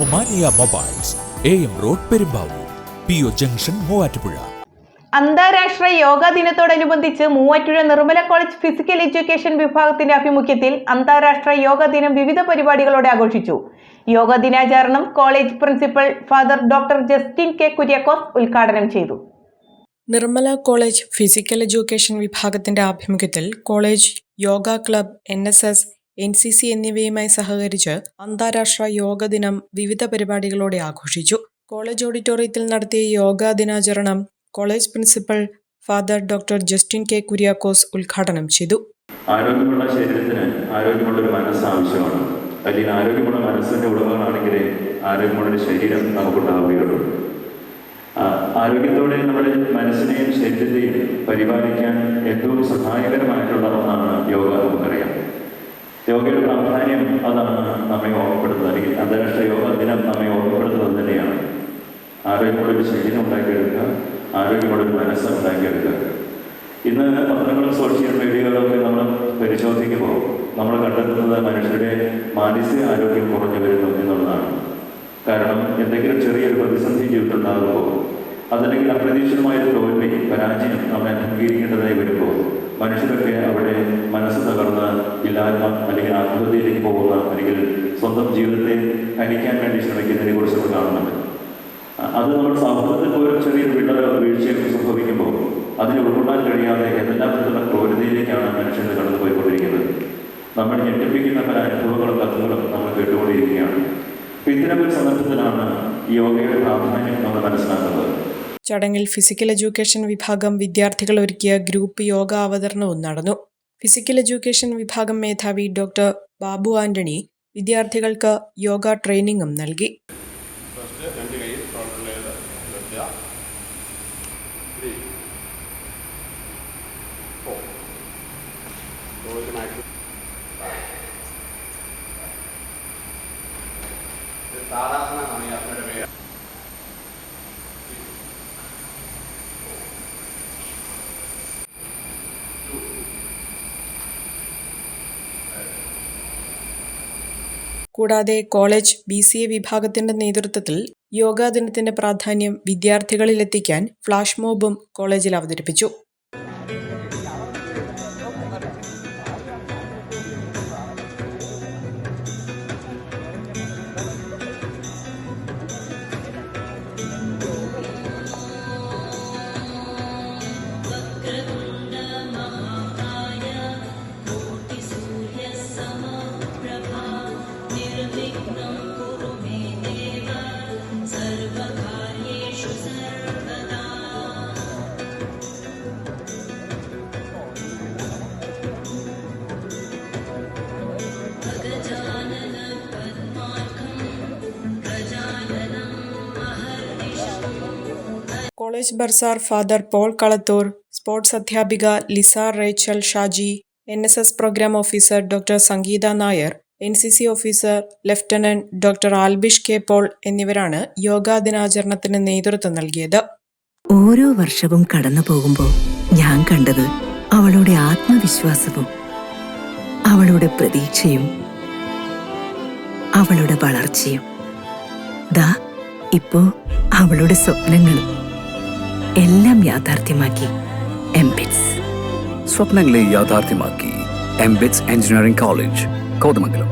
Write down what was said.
Omania mobiles A M road Perumbavoor P O junction Muvattupuzha. അന്താരാഷ്ട്ര യോഗാ ദിനത്തോടനുബന്ധിച്ച് Muvattupuzha Nirmala college physical education വിഭാഗത്തിന്റെ ആഭിമുഖ്യത്തിൽ അന്താരാഷ്ട്ര യോഗാ ദിനം വിവിധ പരിപാടികളോടെ ആഘോഷിച്ചു. യോഗ ദിനാചരണം college principal father doctor Justin K Kuriakose ഉദ്ഘാടനം ചെയ്തു. നിർമ്മല കോളേജ് ഫിസിക്കൽ എഡ്യൂക്കേഷൻ വിഭാഗത്തിന്റെ ആഭിമുഖ്യത്തിൽ college yoga club N S S N C C എന്നിവയുമായി സഹകരിച്ച് അന്താരാഷ്ട്ര യോഗ ദിനം വിവിധ പരിപാടികളോടെ ആഘോഷിച്ചു. കോളേജ് ഓഡിറ്റോറിയത്തിൽ നടത്തിയ യോഗാ ദിനാചരണം college principal father doctor Justin K Kuriakose ഉദ്ഘാടനം ചെയ്തു. ആരോഗ്യമുള്ള ശരീരത്തിന് ആരോഗ്യമുള്ള ഒരു മനസ്സ് ആവശ്യമാണ്. അല്ലെങ്കിൽ ആരോഗ്യമുള്ള മനസ്സിന്റെ ഉടമകളാണെങ്കിലേ ആരോഗ്യമുള്ള ഒരു ശരീരം നമുക്കുണ്ടാവുകയുള്ളൂ. ആരോഗ്യത്തോടെ നമ്മുടെ മനസ്സിനെയും ശരീരത്തെയും പരിപാലിക്കാൻ ഏറ്റവും സഹായകരമായിട്ടുള്ള ഒന്നാണ് യോഗ നമുക്കറിയാം. യോഗയുടെ പ്രാധാന്യം അതാണ് നമ്മെ ഓർമ്മപ്പെടുത്തുന്നത് അല്ലെങ്കിൽ അന്താരാഷ്ട്ര യോഗ ദിനം നമ്മെ ഓർമ്മപ്പെടുത്തുന്നത് തന്നെയാണ്. ആരോഗ്യമുള്ളൊരു ശരീരം ഉണ്ടാക്കിയെടുക്കുക ആരോഗ്യമുള്ളൊരു മനസ്സ് ഉണ്ടാക്കിയെടുക്കുക. ഇന്ന് പത്രങ്ങളും സോഷ്യൽ മീഡിയകളൊക്കെ നമ്മൾ പരിശോധിക്കുമ്പോൾ നമ്മൾ കണ്ടെത്തുന്നത് മനുഷ്യരുടെ മാനസിക ആരോഗ്യം കുറഞ്ഞു വരുന്നു എന്നുള്ളതാണ്. കാരണം എന്തെങ്കിലും ചെറിയൊരു പ്രതിസന്ധി ജീവിതത്തിൽ ഉണ്ടാകുമ്പോൾ അതല്ലെങ്കിൽ അപ്രതീക്ഷിതമായ തോൽവി പരാജയം നമ്മെ അഭിമുഖീകരിക്കേണ്ടതായി വരുമ്പോൾ മനുഷ്യരൊക്കെ അവിടെ മനസ്സ് തകർന്ന് ഇല്ലായ്മ അല്ലെങ്കിൽ ആത്മഹത്യയിലേക്ക് പോകുന്ന അല്ലെങ്കിൽ സ്വന്തം ജീവിതത്തെ ഹനിക്കാൻ വേണ്ടി ശ്രമിക്കുന്നതിനെ കുറിച്ച് നമ്മൾ കാണുന്നുണ്ട്. അത് നമ്മുടെ സമൂഹത്തിൽ ഒരു ചെറിയൊരു വിട വീഴ്ചയൊക്കെ സംഭവിക്കുമ്പോൾ അതിനെ ഉൾക്കൊള്ളാൻ കഴിയാതെ എല്ലാ തരത്തിലുള്ള ക്രൂരതയിലേക്കാണ് മനുഷ്യൻ കടന്നു പോയിക്കൊണ്ടിരിക്കുന്നത് നമ്മൾ ഞെട്ടിപ്പിക്കുന്ന പല അനുഭവങ്ങളും കഥകളും നമ്മൾ കേട്ടുകൊണ്ടിരിക്കുകയാണ്. ഇത്തരം ഇത്തരമൊരു സന്ദർഭത്തിലാണ് യോഗയുടെ പ്രാധാന്യം നമ്മൾ മനസ്സിലാക്കുന്നത്. ചടങ്ങിൽ ഫിസിക്കൽ എഡ്യൂക്കേഷൻ വിഭാഗം വിദ്യാർത്ഥികൾ ഒരുക്കിയ ഗ്രൂപ്പ് യോഗ അവതരണവും നടന്നു. ഫിസിക്കൽ എഡ്യൂക്കേഷൻ വിഭാഗം മേധാവി ഡോക്ടർ ബാബു ആന്റണി വിദ്യാർത്ഥികൾക്ക് യോഗ ട്രെയിനിങ്ങും നൽകി. പേര് കൂടാതെ കോളേജ് ബി സി എ വിഭാഗത്തിന്റെ നേതൃത്വത്തിൽ യോഗാ ദിനത്തിന്റെ പ്രാധാന്യം വിദ്യാർത്ഥികളിലെത്തിക്കാൻ ഫ്ലാഷ് മോബും കോളേജിൽ അവതരിപ്പിച്ചു. College bursar father Paul Kalathoor sports അധ്യാപിക Lisa Rachel Shaji N S S program officer doctor Sangeetha Nair N C C officer lieutenant doctor Albish K Paul എന്നിവരാണ് യോഗാ ദിനാചരണത്തിന് നേതൃത്വം നൽകിയത്. ഓരോ വർഷവും കടന്നു പോകുമ്പോൾ ഞാൻ കണ്ടത് അവളുടെ ആത്മവിശ്വാസവും അവളുടെ പ്രതീക്ഷയും അവളുടെ വളർച്ചയും. ദാ ഇപ്പോ അവളുടെ സ്വപ്നങ്ങളും. എല്ലാം യാഥാർത്ഥ്യമാക്കി. എംബിറ്റ്സ് സ്വപ്നങ്ങളെ യാഥാർത്ഥ്യമാക്കി. MBITS engineering college Kothamangalam.